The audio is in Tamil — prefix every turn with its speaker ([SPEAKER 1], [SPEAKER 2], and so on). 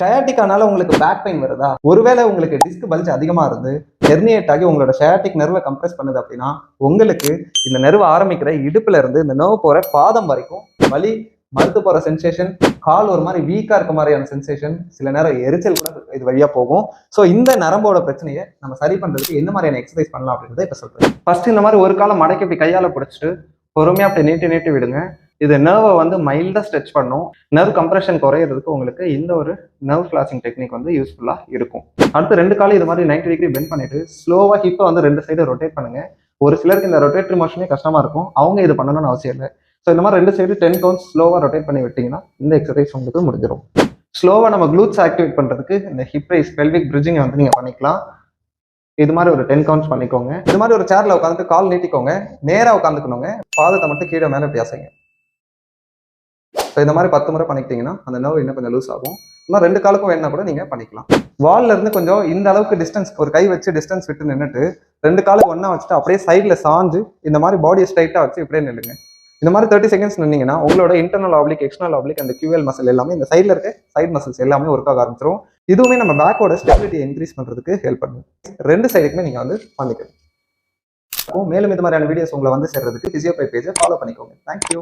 [SPEAKER 1] ஷயாட்டிக்கானால உங்களுக்கு பேக் பெயின் வருதா? ஒருவேளை உங்களுக்கு டிஸ்க் பல்ஜ் அதிகமாக இருந்து ஹெர்னியேட் ஆகி உங்களோட ஷயாட்டிக் நெர்வை கம்ப்ரஸ் பண்ணுது அப்படின்னா உங்களுக்கு இந்த நெருவை ஆரம்பிக்கிற இடுப்புல இருந்து இந்த நர்வ் போகிற பாதம் வரைக்கும் வலி மறுத்து போகிற சென்சேஷன் கால் ஒரு மாதிரி வீக்காக இருக்க மாதிரியான சென்சேஷன் சில நேரம் எரிச்சல் கூட இது வழியாக போகும். ஸோ இந்த நரம்போட பிரச்சனையை நம்ம சரி பண்ணுறதுக்கு என்ன மாதிரியான எக்ஸசைஸ் பண்ணலாம் அப்படின்றத இப்போ சொல்கிறேன் ஃபர்ஸ்ட் இந்த மாதிரி ஒரு காலம் மடக்கி இப்படி கையால் பிடிச்சிட்டு பொறுமையாக அப்படி நீட்டி நீட்டி விடுங்க. இது நர்வை வந்து மைல்டாக ஸ்ட்ரெச் பண்ணும். நர்வ் கம்ப்ரெஷன் குறையிறதுக்கு உங்களுக்கு இந்த ஒரு நர்வ் கிளாசிங் டெக்னிக் வந்து யூஸ்ஃபுல்லாக இருக்கும். அடுத்து ரெண்டு காலம் இது மாதிரி 90 டிகிரி பெண்ட் பண்ணிட்டு ஸ்லோவாக ஹிப்பை வந்து ரெண்டு சைடு ரொட்டேட் பண்ணுங்க. ஒரு சிலருக்கு இந்த ரொட்டேட்ரி மோஷனே கஷ்டமாக இருக்கும். அவங்க இது பண்ணணும்னு அவசியம் இல்லை. ஸோ இந்த மாதிரி ரெண்டு சைடு டென் கவுண்ட்ஸ் ஸ்லோவாக ரொட்டேட் பண்ணி விட்டிங்கன்னா இந்த எக்ஸசைஸ் உங்களுக்கு முடிஞ்சிடும் ஸ்லோவாக நம்ம க்ளூத்ஸ் ஆக்டிவேட் பண்ணுறதுக்கு இந்த ஹிப் ரைஸ் பெல்விக் பிரிட்ஜிங்கை வந்து நீங்கள் பண்ணிக்கலாம். இது மாதிரி ஒரு டென் கவுண்ட்ஸ் பண்ணிக்கோங்க. இது மாதிரி ஒரு சேரில் உட்காந்துட்டு கால் நீட்டிக்கோங்க. நேராக உட்காந்துக்கணுங்க பாதத்தை மட்டும் கீழே மேலே பேசுங்க ஸோ இந்த மாதிரி பத்து முறை பண்ணிக்கிட்டீங்கன்னா அந்த நர்வ் இன்னும் கொஞ்சம் லூஸ் ஆகும். இன்னும் ரெண்டு காலுக்கும் வேணா கூட நீங்கள் பண்ணிக்கலாம். வால்ல இருந்து கொஞ்சம் இந்த அளவுக்கு டிஸ்டன்ஸ் ஒரு கை வச்சு டிஸ்டன்ஸ் விட்டு நின்றுட்டு ரெண்டு காலுக்கு ஒன்றா வச்சுட்டு அப்படியே சைடில் சாஞ்சு இந்த மாதிரி பாடியை ஸ்ட்ரைட்டாக வச்சு இப்படியே நில்லுங்க. இந்த மாதிரி தேர்ட்டி செகண்ட்ஸ் நின்னீங்கன்னா உங்களோட இன்டர்னல் ஆப்ளிக் எக்ஸ்டர்னல் ஆப்ளிக் அந்த கியூஎல் மசில் எல்லாமே இந்த சைடில் இருக்க சைட் மசில்ஸ் எல்லாமே ஒர்க் ஆக ஆரம்பிச்சிரும். இதுவுமே நம்ம பேக்கோட ஸ்டெபிலிட்டி இன்க்ரீஸ் பண்ணுறதுக்கு ஹெல்ப் பண்ணும். ரெண்டு சைடுக்குமே நீங்கள் வந்து பண்ணிக்கணும் மேலும் இது மாதிரியான வீடியோஸ் உங்களை வந்து சேர்றதுக்கு பிசியோபை பேஜை ஃபாலோ பண்ணிக்கோங்க. தேங்க்யூ